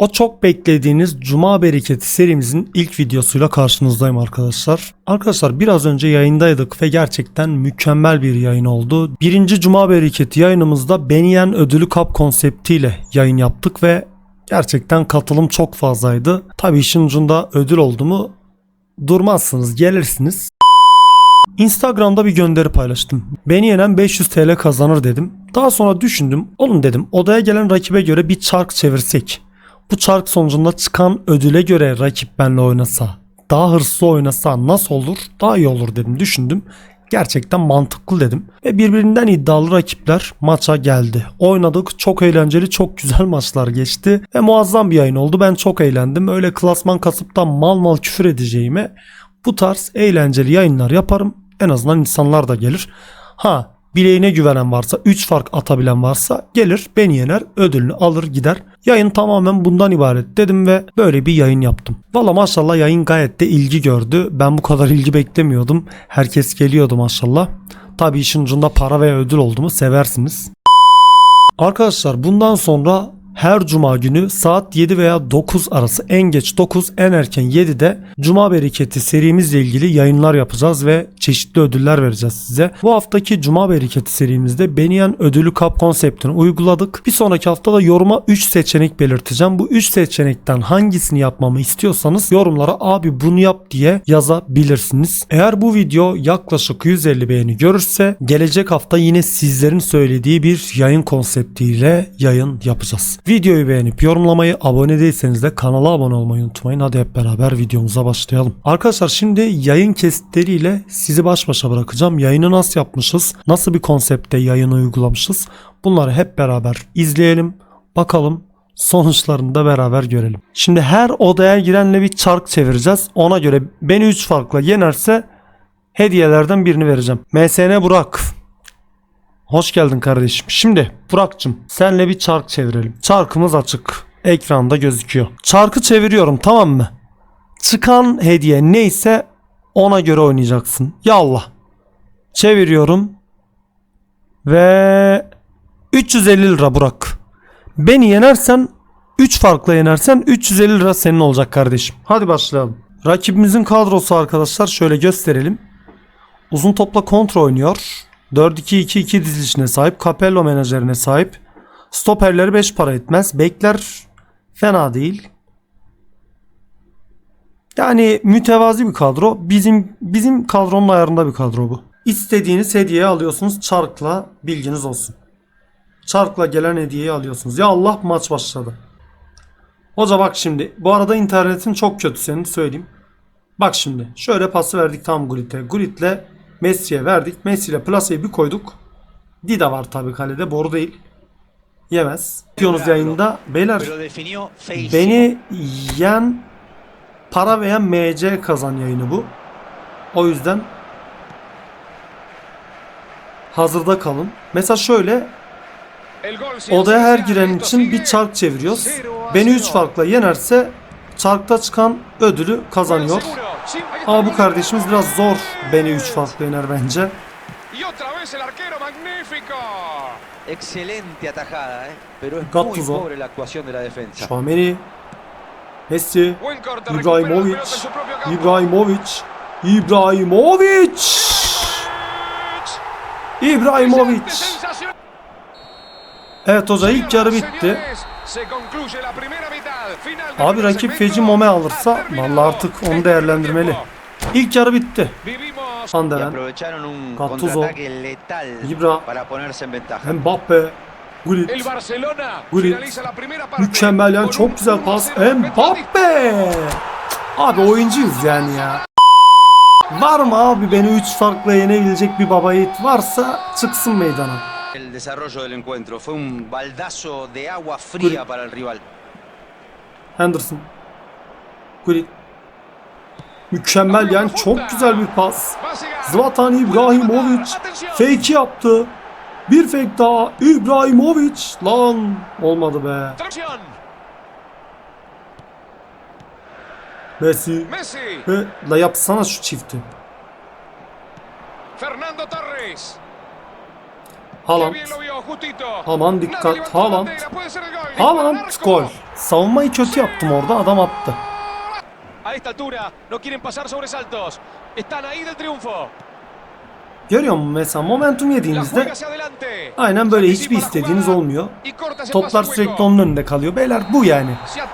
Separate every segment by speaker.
Speaker 1: O çok beklediğiniz Cuma Bereketi serimizin ilk videosuyla karşınızdayım arkadaşlar. Arkadaşlar biraz önce yayındaydık ve gerçekten mükemmel bir yayın oldu. Birinci Cuma Bereketi yayınımızda Beni Yen Ödülü Kap konseptiyle yayın yaptık ve gerçekten katılım çok fazlaydı. Tabi işin ucunda ödül oldu mu durmazsınız gelirsiniz. Instagram'da bir gönderi paylaştım. Beni yenen 500 TL kazanır dedim. Daha sonra düşündüm. Oğlum dedim odaya gelen rakibe göre bir çark çevirsek. Bu çark sonucunda çıkan ödüle göre rakip benle oynasa, daha hırslı oynasa nasıl olur? Daha iyi olur dedim düşündüm. Gerçekten mantıklı dedim. Ve birbirinden iddialı rakipler maça geldi. Oynadık. Çok eğlenceli, çok güzel maçlar geçti. Ve muazzam bir yayın oldu. Ben çok eğlendim. Öyle klasman kasıp da mal mal küfür edeceğime bu tarz eğlenceli yayınlar yaparım. En azından insanlar da gelir. Ha bileğine güvenen varsa 3 fark atabilen varsa gelir beni yener ödülünü alır gider. Yayın tamamen bundan ibaret dedim ve böyle bir yayın yaptım. Valla maşallah yayın gayet de ilgi gördü. Ben bu kadar ilgi beklemiyordum. Herkes geliyordu maşallah. Tabi işin ucunda para veya ödül oldu mu seversiniz. Arkadaşlar bundan sonra her cuma günü saat 7 veya 9 arası en geç 9 en erken 7'de Cuma Bereketi serimizle ilgili yayınlar yapacağız ve çeşitli ödüller vereceğiz size. Bu haftaki Cuma Bereketi serimizde Beniyen ödülü kap konseptini uyguladık. Bir sonraki haftada yoruma 3 seçenek belirteceğim. Bu 3 seçenekten hangisini yapmamı istiyorsanız yorumlara abi bunu yap diye yazabilirsiniz. Eğer bu video yaklaşık 150 beğeni görürse gelecek hafta yine sizlerin söylediği bir yayın konseptiyle yayın yapacağız. Videoyu beğenip yorumlamayı, abone değilseniz de kanala abone olmayı unutmayın. Hadi hep beraber videomuza başlayalım. Arkadaşlar şimdi yayın kesitleriyle sizi baş başa bırakacağım. Yayını nasıl yapmışız? Nasıl bir konsepte yayını uygulamışız? Bunları hep beraber izleyelim. Bakalım sonuçlarını da beraber görelim. Şimdi her odaya girenle bir çark çevireceğiz. Ona göre beni 3 farkla yenerse hediyelerden birini vereceğim. MSN Burak. Hoş geldin kardeşim. Şimdi Burak'cığım senle bir çark çevirelim. Çarkımız açık. Ekranda gözüküyor. Çarkı çeviriyorum tamam mı? Çıkan hediye neyse ona göre oynayacaksın. Yallah. Çeviriyorum. Ve 350 lira Burak. Beni yenersen 3 farkla yenersen 350 lira senin olacak kardeşim. Hadi başlayalım. Rakibimizin kadrosu arkadaşlar şöyle gösterelim. Uzun topla kontra oynuyor. 4-2-2-2 dizilişine sahip. Capello menajerine sahip. Stoperleri 5 para etmez. Bekler fena değil. Yani mütevazi bir kadro. Bizim bizim kadronun ayarında bir kadro bu. İstediğiniz hediyeyi alıyorsunuz çarkla bilginiz olsun. Çarkla gelen hediyeyi alıyorsunuz. Ya Allah maç başladı. Hoca bak şimdi. Bu arada internetin çok kötü senin söyleyeyim. Bak şimdi. Şöyle pası verdik tam Gullit'e. Gullit'le Messi'ye verdik. Messi ile Plasa'yı bir koyduk. Dida var tabii kalede. Boru değil. Yemez. Yapıyorsunuz yayında. Beyler beni yen para veya MC kazan yayını bu. O yüzden hazırda kalın. Mesela şöyle odaya her giren için bir çark çeviriyoruz. Beni 3 farkla yenerse çarkta çıkan ödülü kazanıyor. Ama bu kardeşimiz biraz zor beni 3 farkla yener bence.
Speaker 2: Excelente atajada, ¿eh? pero es muy pobre la actuación de la defensa.
Speaker 1: Şameni, Messi, İbrahimovic. İbrahimovic, İbrahimovic, İbrahimovic. Evet hoca ilk yarı bitti.
Speaker 3: Se concluye la primera mitad. Final del
Speaker 1: Abi rakip feci mome alırsa vallahi artık onu değerlendirmeli. İlk yarı bitti.
Speaker 2: Un
Speaker 1: Gattuso,
Speaker 2: contraataque letal
Speaker 1: Ibra,
Speaker 2: para ponerse en ventaja.
Speaker 1: Mbappe, Gullit,
Speaker 3: el Barcelona.
Speaker 1: Gullit.
Speaker 3: Finaliza la primera parte.
Speaker 1: Mükemmel yani çok güzel pas.
Speaker 3: 1-0
Speaker 1: Mbappe. Abi oyuncuyuz yani ya. Var mı abi beni 3 farkla yenebilecek bir baba yiğit varsa çıksın meydana.
Speaker 2: El desarrollo del encuentro fue un baldazo de agua fría para el rival.
Speaker 1: Henderson. Gullit. Mükemmel yani çok güzel bir pas. Zlatan İbrahimovic fake yaptı. Bir fake daha İbrahimovic lan olmadı be. Messi
Speaker 3: Messi.
Speaker 1: ve la yapsana şu çifti.
Speaker 3: Fernando Torres.
Speaker 1: Haaland. Aman dikkat. Haaland. Haaland gol. Savunmayı kötü yaptım orada adam attı.
Speaker 3: A esta altura no quieren pasar sobresaltos. Están ahí del triunfo.
Speaker 1: Görüyor musun mesela momentum yediğinizde aynen böyle hiçbir istediğiniz olmuyor. Toplar sürekli onun önünde kalıyor. Beyler bu yani.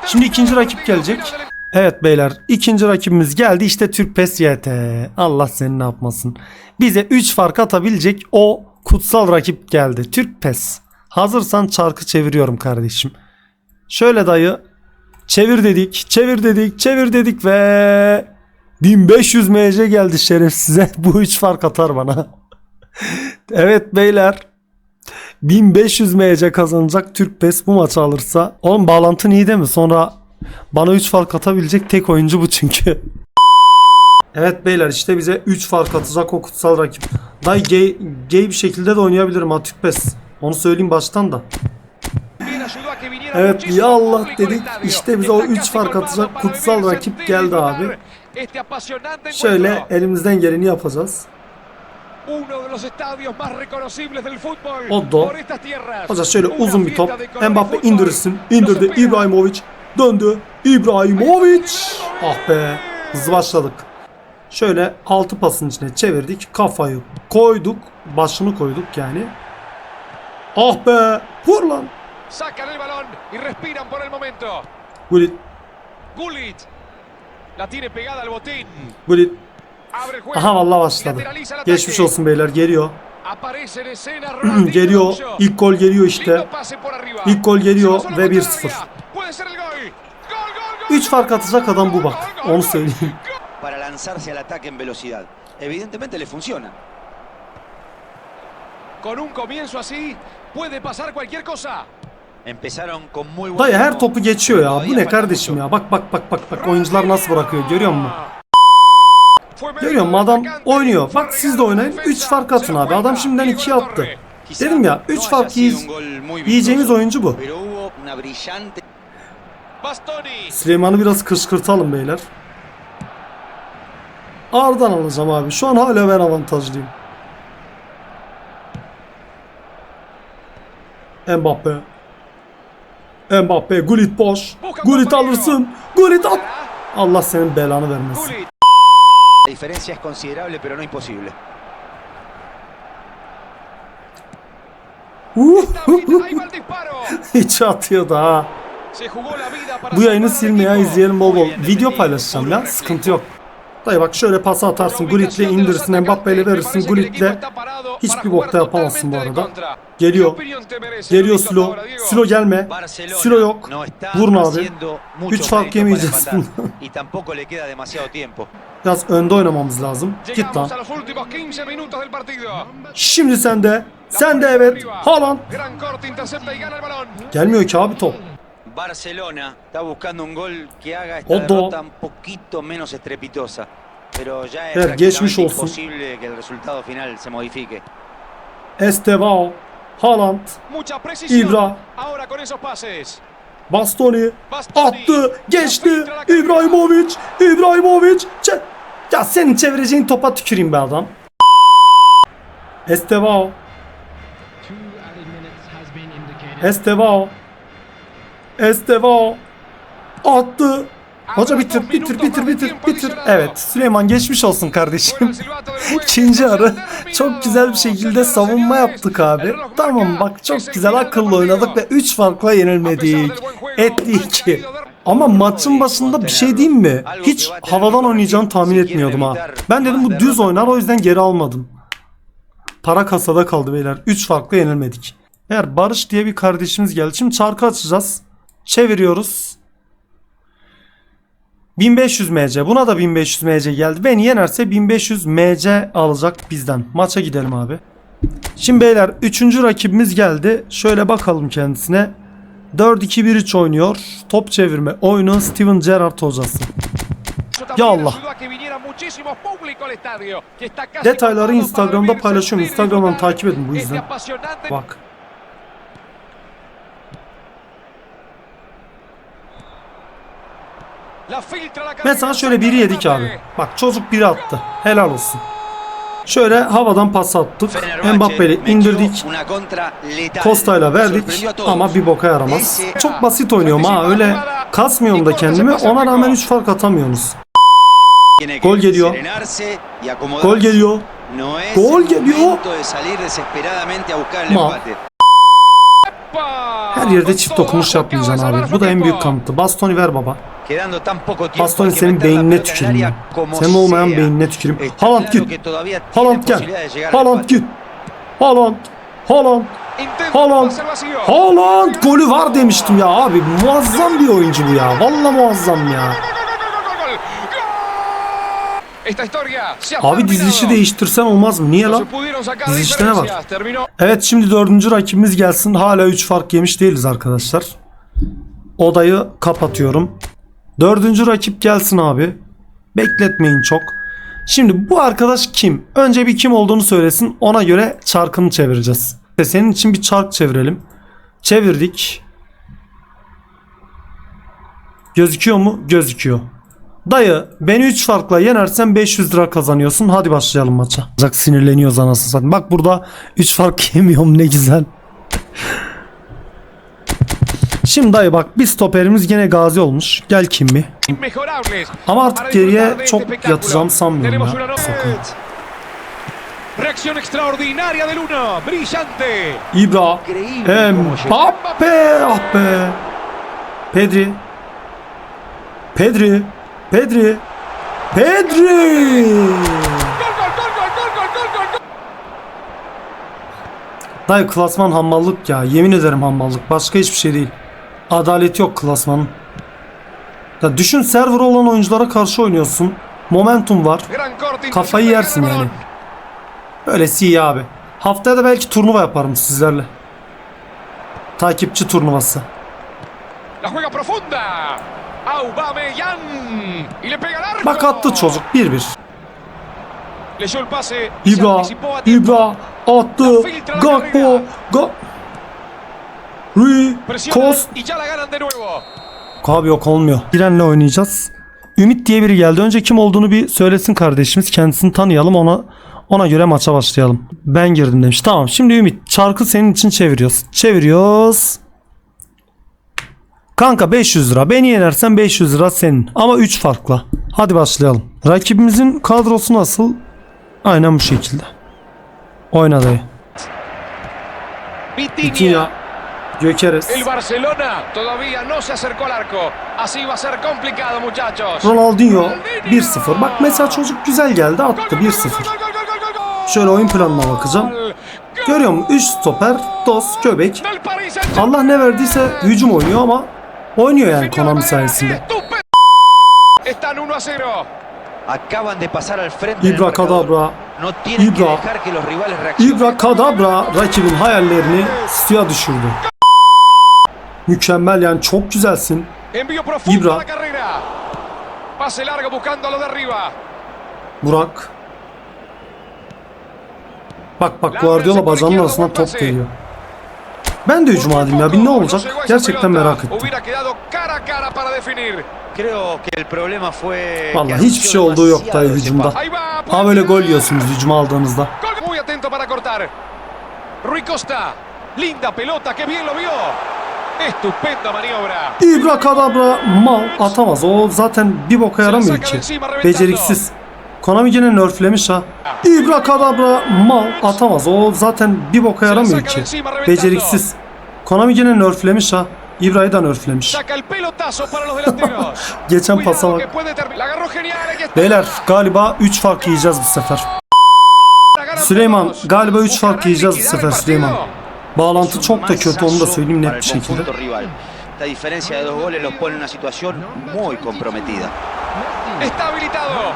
Speaker 1: Şimdi ikinci rakip gelecek. Evet beyler ikinci rakibimiz geldi işte Türk PES YT. Allah seni ne yapmasın. Bize 3 fark atabilecek o kutsal rakip geldi. Türk PES. Hazırsan çarkı çeviriyorum kardeşim. Şöyle dayı. Çevir dedik, çevir dedik, çevir dedik ve 1500 MC geldi şerefsize. Bu 3 fark atar bana. evet beyler. 1500 MC kazanacak Türk PES bu maçı alırsa. Oğlum bağlantın iyi değil mi? Sonra bana 3 fark atabilecek tek oyuncu bu çünkü. Evet beyler işte bize 3 fark atacak o kutsal rakip. Dayı gay, gay bir şekilde de oynayabilirim ha Türk PES. Onu söyleyeyim baştan da. Evet ya Allah dedik. İşte bize o
Speaker 3: Está
Speaker 1: 3
Speaker 3: casi
Speaker 1: fark atacak kutsal rakip geldi abi. Şöyle elimizden geleni yapacağız.
Speaker 3: Tierras.
Speaker 1: Hoca şöyle uzun bir top. Mbappe.
Speaker 3: Los
Speaker 1: İndirdi. İbrahimovic döndü. İbrahimovic. Ah be. Hızlı başladık. Şöyle altı pasın içine çevirdik. Kafayı koyduk. Başını koyduk yani. Ah be. Vur lan.
Speaker 3: Sacan el balón y respiran por el momento.
Speaker 1: Gullit.
Speaker 3: Gullit. La tiene pegada al botín.
Speaker 1: Gullit. Aha vallahi başladı. Geçmiş olsun beyler. Geliyor. Geliyor. İlk gol geliyor işte. İlk gol geliyor ve
Speaker 3: metió
Speaker 1: 1-0.
Speaker 3: al área. Puede ser el gol. Gol, gol, gol,
Speaker 1: 3 fark atacak adam bu bak. Onu söyleyeyim.
Speaker 2: Lanzarse al ataque en velocidad. Evidentemente le funciona.
Speaker 3: Con un comienzo así puede pasar cualquier cosa.
Speaker 2: Empezaron con muy buen
Speaker 1: Dayı her topu geçiyor ya. Bu ne kardeşim ya. Bak bak bak bak bak oyuncular nasıl bırakıyor görüyor musun? Görüyor musun adam oynuyor. Bak siz de oynayın.
Speaker 3: defensa.
Speaker 1: 3 fark atın abi. Adam şimdiden
Speaker 3: Diego
Speaker 1: 2
Speaker 3: La
Speaker 1: attı. Dedim ya
Speaker 2: no
Speaker 1: 3
Speaker 2: haya
Speaker 1: fark yiyiz. Yiyeceğimiz oyuncu bu. Süleyman'ı biraz kışkırtalım beyler. Ağırdan alacağım abi. Şu an hala ben avantajlıyım. Mbappe. Mbappe. Gullit boş. Gullit alırsın. Gullit at. Allah senin belanı vermesin.
Speaker 2: La diferencia es considerable, pero no imposible.
Speaker 1: Hiç atıyordu ha. Bu yayını
Speaker 3: salvar al
Speaker 1: silme ya
Speaker 3: equipo.
Speaker 1: izleyelim bol bol. Video paylaşacağım ya sıkıntı yok. Dayı bak şöyle pas atarsın Gullit'le indirsin Mbappe'yle verirsin Gullit'le hiçbir bokta yapamazsın bu arada. Geliyor. Geliyor Silo. Silo gelme. Silo yok. Vurun abi.
Speaker 2: haciendo mucho
Speaker 1: 3 fark yemeyeceğiz. Biraz önde oynamamız lazım. Git lan.
Speaker 3: Llegamos a los últimos 15 minutos del partido.
Speaker 1: Şimdi sen de. Sen de evet. Haaland. Gelmiyor ki abi top.
Speaker 2: Barcelona está buscando un gol que haga esta derrota un poquito menos estrepitosa. Pero ya es
Speaker 1: Evet, geçmiş
Speaker 2: prácticamente
Speaker 1: olsun.
Speaker 2: imposible que el resultado final se modifique.
Speaker 1: Estevao. Haaland.
Speaker 3: Mucha precisión.
Speaker 1: Ibra.
Speaker 3: Ahora con esos pases.
Speaker 1: Bastoni.
Speaker 3: Bastoni.
Speaker 1: Attı. Geçti. İbrahimovic. İbrahimovic. Çe- ya senin çevireceğin topa tüküreyim be adam. Estevao. Estevao. Estevao. Attı. Hoca bitir, bitir, bitir, bitir, bitir. Evet, Süleyman geçmiş olsun kardeşim. İkinci
Speaker 3: Terminado.
Speaker 1: çok güzel bir şekilde savunma yaptık abi. Tamam bak çok güzel akıllı oynadık ve
Speaker 3: partido.
Speaker 1: 3 farkla yenilmedik. Etti 2. Ama maçın başında bir şey diyeyim mi? Hiç havadan oynayacağını tahmin etmiyordum ha. Ben dedim bu düz oynar o yüzden geri almadım. Para kasada kaldı beyler. 3 farkla yenilmedik. Eğer Barış diye bir kardeşimiz geldi. Şimdi çarkı açacağız. Çeviriyoruz. 1500 MC. Buna da 1500 MC geldi. Beni yenerse 1500 MC alacak bizden. Maça gidelim abi. Şimdi beyler 3. rakibimiz geldi. Şöyle bakalım kendisine. 4-2-1-3 oynuyor. Top çevirme oyunu Steven Gerrard hocası. Ya Allah. Detayları Instagram'da paylaşıyorum. Instagram'dan takip edin bu yüzden. Bak.
Speaker 3: La filtra la carrera,
Speaker 1: Mesela şöyle biri yedik abi. Bak çocuk biri attı. Helal olsun. Şöyle havadan pas attık.
Speaker 2: Metió
Speaker 1: indirdik.
Speaker 2: letal.
Speaker 1: Costa'yla verdik ama bir boka yaramaz. Çok basit oynuyorum ha öyle kasmıyorum da kendimi ona rağmen 3 fark atamıyorsunuz. Gol geliyor. Gol geliyor. Gol
Speaker 2: el
Speaker 1: geliyor. Ma. Her yerde çift dokunuş yapmayacaksın abi. Bu da en büyük kanıtı. Bastoni ver baba.
Speaker 2: Pastore
Speaker 1: senin beynine tüküreyim. Sen olmayan beynine tüküreyim. Haaland git. Haaland gel. Haaland git. Haaland. Haaland. Haaland. Haaland golü var demiştim ya abi. Muazzam bir oyuncu bu ya. Valla muazzam ya. Abi dizilişi değiştirsen olmaz mı? Niye lan? Dizilişte ne var? Evet şimdi dördüncü rakibimiz gelsin. Hala 3 fark yemiş değiliz arkadaşlar. Odayı kapatıyorum. Dördüncü rakip gelsin abi. Bekletmeyin çok. Şimdi bu arkadaş kim? Önce bir kim olduğunu söylesin. Ona göre çarkını çevireceğiz. Ve Senin için bir çark çevirelim. Çevirdik. Gözüküyor mu? Gözüküyor. Dayı beni 3 farkla yenersen 500 lira kazanıyorsun. Hadi başlayalım maça. Sinirleniyoruz anasını satayım. Bak burada 3 fark yemiyorum ne güzel. Şimdi dayı bak bir stoperimiz yine gazi olmuş. Gel kim mi? Ama artık geriye çok yatacağım sanmıyorum ya. Sakın.
Speaker 3: Reacción extraordinaria del uno, brillante.
Speaker 1: Ibra, Mbappe, ah. Pedri, Pedri, Pedri, Pedri. Dayı klasman hamallık ya. Yemin ederim hamallık. Başka hiçbir şey değil. Adalet yok klasmanın. Ya düşün server olan oyunculara karşı oynuyorsun. Momentum var. Kafayı yersin yani. Öylesi iyi abi. Haftaya da belki turnuva yaparım sizlerle. Takipçi turnuvası. Bak attı çocuk 1-1.
Speaker 3: Leyó el pase. y se
Speaker 1: İbra. İbra. Attı. Gakpo. Ga Rui. Kos.
Speaker 3: ya.
Speaker 1: Abi yok olmuyor. Birenle oynayacağız. Ümit diye biri geldi. Önce kim olduğunu bir söylesin kardeşimiz. Kendisini tanıyalım ona ona göre maça başlayalım. Ben girdim demiş. Tamam şimdi Ümit çarkı senin için çeviriyoruz. Çeviriyoruz. Kanka 500 lira. Beni yenersen 500 lira senin. Ama 3 farkla. Hadi başlayalım. Rakibimizin kadrosu nasıl? Aynen bu şekilde. Oyna dayı.
Speaker 3: Vitinha.
Speaker 1: Vitinha. Gökeres.
Speaker 3: El Barcelona todavía no se acercó al arco. Así va a ser complicado, muchachos.
Speaker 1: Ronaldinho 1-0. Bak mesela çocuk güzel geldi attı 1-0. Şöyle oyun planına bakacağım. Görüyor musun? 3 stoper, Dos, Göbek. Allah ne verdiyse hücum oynuyor ama oynuyor yani Konami sayesinde.
Speaker 3: Estupendo. Están 1 a 0.
Speaker 2: Acaban de pasar al frente del
Speaker 1: İbra. Kadabra,
Speaker 2: No tienen que
Speaker 1: Ibra.
Speaker 2: dejar que los rivales reaccionen.
Speaker 1: İbra Kadabra rakibin hayallerini suya düşürdü. Mükemmel yani çok güzelsin. İbra. Burak. Bak bak Guardiola bazanın arasından top geliyor. Ben de hücum adayım ya. Bir ne olacak? Gerçekten merak ettim.
Speaker 2: Valla
Speaker 1: hiçbir şey olduğu yok
Speaker 2: da
Speaker 1: hücumda. Ha böyle gol yiyorsunuz hücum aldığınızda.
Speaker 3: Rui Costa. Linda pelota, que bien lo vio. Estupenda maniobra.
Speaker 1: İbra Kadabra mal atamaz. O zaten bir boka yaramıyor ki. Beceriksiz. Konami gene nerflemiş ha. İbra Kadabra mal atamaz. O zaten bir boka yaramıyor ki. Beceriksiz. Konami gene nerflemiş ha. İbra'yı da
Speaker 3: delanteros.
Speaker 1: Geçen pasa bak. Beyler galiba 3 fark yiyeceğiz bu sefer. Süleyman galiba 3
Speaker 3: Buscarán
Speaker 1: fark yiyeceğiz bu sefer. Süleyman. Bağlantı çok da kötü onu da söyleyeyim net bir şekilde.
Speaker 2: Esta diferencia de dos goles los pone en una situación muy comprometida.
Speaker 3: Está habilitado.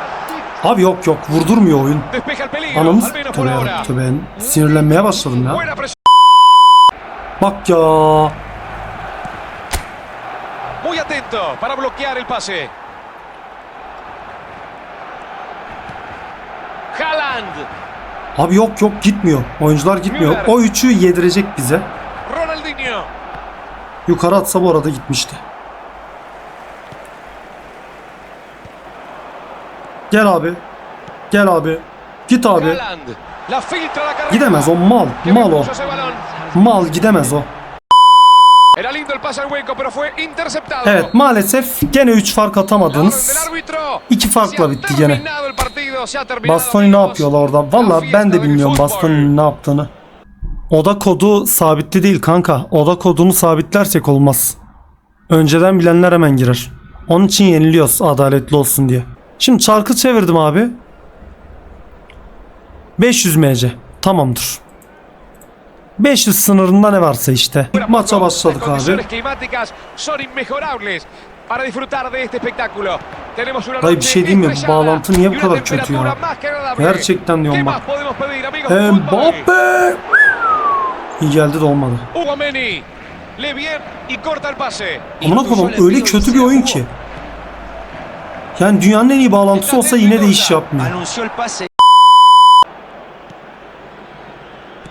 Speaker 1: Abi yok yok vurdurmuyor oyun. Anamız tövbe yarabbim, tövbe yani. Sinirlenmeye başladım ya. Bak ya.
Speaker 3: Muy atento para bloquear el pase. Haaland.
Speaker 1: Abi yok yok gitmiyor. Oyuncular gitmiyor. O üçü yedirecek bize. Yukarı atsa bu arada gitmişti. Gel abi. Gel abi. Git abi. Gidemez o mal. Mal o. Mal gidemez o. Evet maalesef gene 3 fark atamadınız.
Speaker 3: árbitro.
Speaker 1: İki farkla
Speaker 3: Se ha
Speaker 1: bitti gene. Bastoni ne yapıyorlar orada?
Speaker 3: La
Speaker 1: Valla ben de bilmiyorum. Bastoni'nin ne yaptığını. Oda kodu sabitli değil kanka. Oda kodunu sabitlersek olmaz. Önceden bilenler hemen girer. Onun için yeniliyoruz adaletli olsun diye. Şimdi çarkı çevirdim abi. 500 MC. Tamamdır. 500 sınırında ne varsa işte. Maça başladık abi. Dayı bir şey diyeyim mi? Bu bağlantı niye bu kadar kötü ya? Gerçekten diyorum
Speaker 3: ¿Qué
Speaker 1: bak. Mbappe! İyi geldi de olmadı. Amına koyayım öyle kötü bir oyun ki. Yani dünyanın en iyi bağlantısı olsa yine de iş yapmıyor.
Speaker 2: El pase.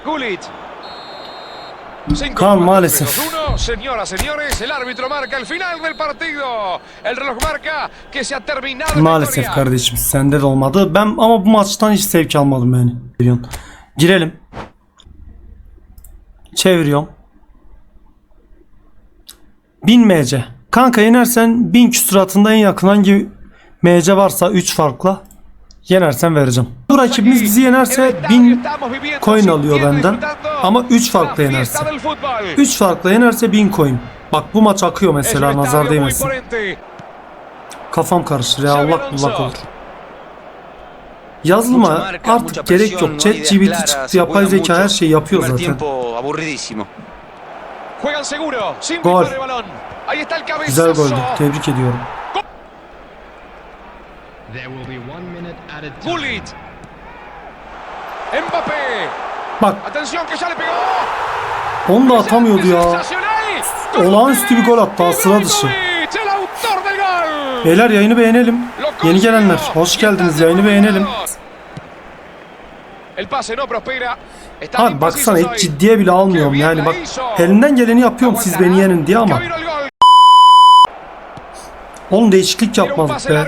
Speaker 3: Gullit. Minutos
Speaker 1: maalesef.
Speaker 3: menos Uno, señoras, señores, el árbitro marca el final del partido. El reloj marca que se ha terminado la
Speaker 1: Maalesef kardeşim sende de olmadı. Ben ama bu maçtan hiç zevk almadım yani. Girelim. Çeviriyorum. 1000 MC. Kanka yenersen 1000 küsuratında en yakın hangi MC varsa 3 farkla yenersen vereceğim. Bu rakibimiz bizi yenerse 1000 coin alıyor benden. Ama 3 farkla yenerse. 3 farkla yenerse 1000 coin. Bak bu maç akıyor mesela nazar değmesin. Kafam karışır ya Allah bullak olur. Yazılıma artık gerek yok. Chat
Speaker 2: claras,
Speaker 1: çıktı. Yapay zeka her şeyi yapıyor zaten. Gol. Güzel goldü. Tebrik ediyorum.
Speaker 4: There will be one minute added time.
Speaker 3: Gullit. Mbappé.
Speaker 1: Bak
Speaker 3: Atención que ya le pegó.
Speaker 1: onu da atamıyordu ya. Olağanüstü bir gol attı ha, sıra dışı. Beyler yayını beğenelim. Yeni gelenler hoş geldiniz. Yayını beğenelim.
Speaker 3: El pase no prospera. Están
Speaker 1: Abi baksana hiç ciddiye bile almıyorum yani bak. Elimden geleni yapıyorum siz beni yenin diye ama. Oğlum değişiklik yapmadık be.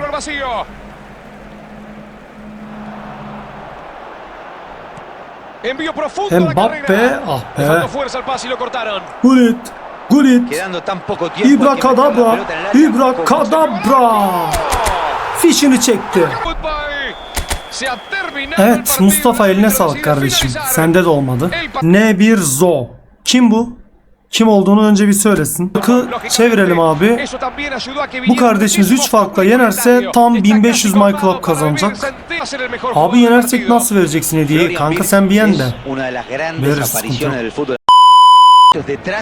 Speaker 3: Envío profundo carrera.
Speaker 1: ah be.
Speaker 3: fuerza al pase y lo cortaron.
Speaker 1: Gullit. Gullit.
Speaker 2: Quedando tan poco tiempo. hay
Speaker 1: İbra
Speaker 2: que meter la
Speaker 1: kadabra.
Speaker 2: pelota en el área
Speaker 1: İbra
Speaker 2: con-
Speaker 1: kadabra. Fişini çekti. Evet
Speaker 3: partido.
Speaker 1: Mustafa eline sağlık kardeşim. Sende de olmadı.
Speaker 3: Pa-
Speaker 1: N1 Zo. Kim bu? Kim olduğunu önce bir söylesin. Bakı çevirelim abi. Bu kardeşimiz
Speaker 3: un
Speaker 1: 3 farkla yenerse tam 1500 My Club kazanacak. Abi yenersek nasıl vereceksin hediyeyi? Kanka sen bir yen de. Veririz, sıkıntı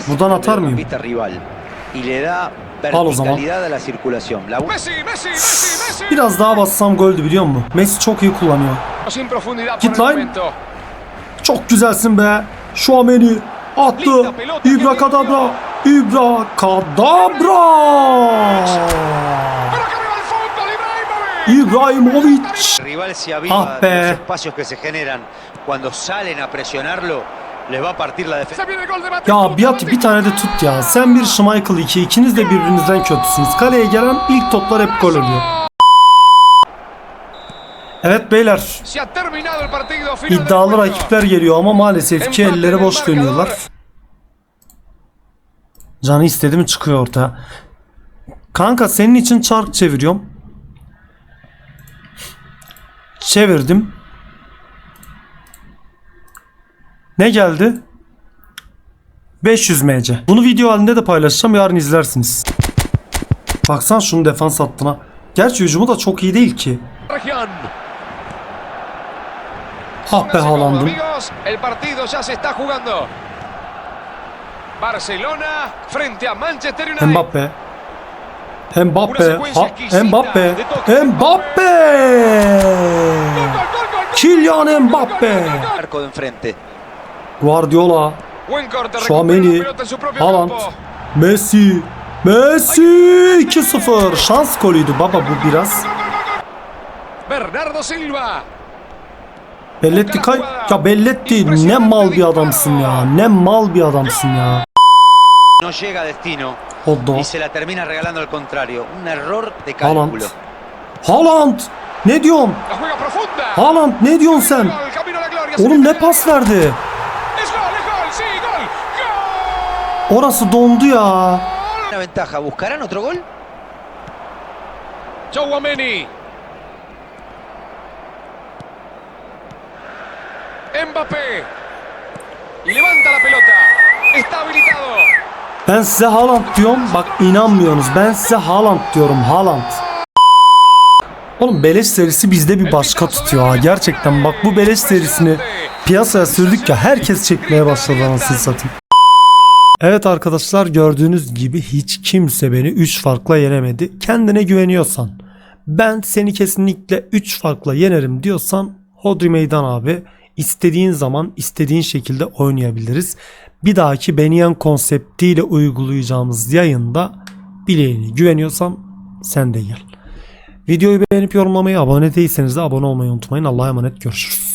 Speaker 1: Buradan atar mıyım? Al o zaman. Biraz daha bassam goldü biliyor musun? Messi çok iyi kullanıyor. Git lan. Çok güzelsin be. Şuameni attı. İbra kadabra. İbra kadabra.
Speaker 3: Ibrahimovic.
Speaker 2: Rival se aviva
Speaker 1: Ah,
Speaker 2: de
Speaker 1: be.
Speaker 2: los espacios que se generan. Cuando salen a presionarlo, les va a partir la defensa.
Speaker 3: Se viene el gol de Matip.
Speaker 1: Ya Biati bir tane de tut ya. Sen bir Schmeichel 2. ikiniz de birbirinizden kötüsünüz. Kaleye gelen ilk toplar hep gol oluyor. Evet beyler. İddialı rakipler geliyor ama maalesef ki elleri boş dönüyorlar. Canı istedi mi çıkıyor ortaya. Kanka senin için çark çeviriyorum. Çevirdim. Ne geldi? 500 MC. Bunu video halinde de paylaşacağım yarın izlersiniz. Baksan şunun defans hattına. Gerçi hücumu da çok iyi değil ki. Ah be Haaland'ım.
Speaker 3: amigos. El partido ya se está jugando. Barcelona frente a Manchester United.
Speaker 1: Mbappe. Mbappe. Ha, Mbappe. Mbappe. Kylian Mbappe.
Speaker 2: Arco de enfrente.
Speaker 1: Guardiola. Şuameni. Haaland. Messi. Messi 2-0. Şans golüydü baba bu biraz.
Speaker 3: Bernardo Silva.
Speaker 1: Belletti kay... Ya Belletti ne mal bir adamsın ya. Ne mal bir adamsın ya.
Speaker 2: No llega destino y se la termina regalando al contrario. Un error de cálculo.
Speaker 1: Haaland. Ne diyorsun? Haaland ne diyorsun sen? Oğlum ne pas verdi?
Speaker 3: Es gol, es gol, sí, gol. Gol.
Speaker 1: Orası dondu ya.
Speaker 2: Ventaja, ¿buscarán otro gol?
Speaker 3: Chouameni. Mbappé. Levanta la pelota. Está habilitado.
Speaker 1: Ben size Haaland diyorum. Bak inanmıyorsunuz. Ben size Haaland diyorum. Haaland. Oğlum beleş serisi bizde bir başka tutuyor ha. Gerçekten bak bu beleş serisini piyasaya sürdük ya herkes çekmeye başladı anasını satayım. Evet arkadaşlar gördüğünüz gibi hiç kimse beni 3 farkla yenemedi. Kendine güveniyorsan ben seni kesinlikle 3 farkla yenerim diyorsan Hodri Meydan abi istediğin zaman istediğin şekilde oynayabiliriz. Bir dahaki beni yen konseptiyle uygulayacağımız yayında bileğini güveniyorsan sen de gel. Videoyu beğenip yorumlamayı, abone değilseniz de abone olmayı unutmayın. Allah'a emanet görüşürüz.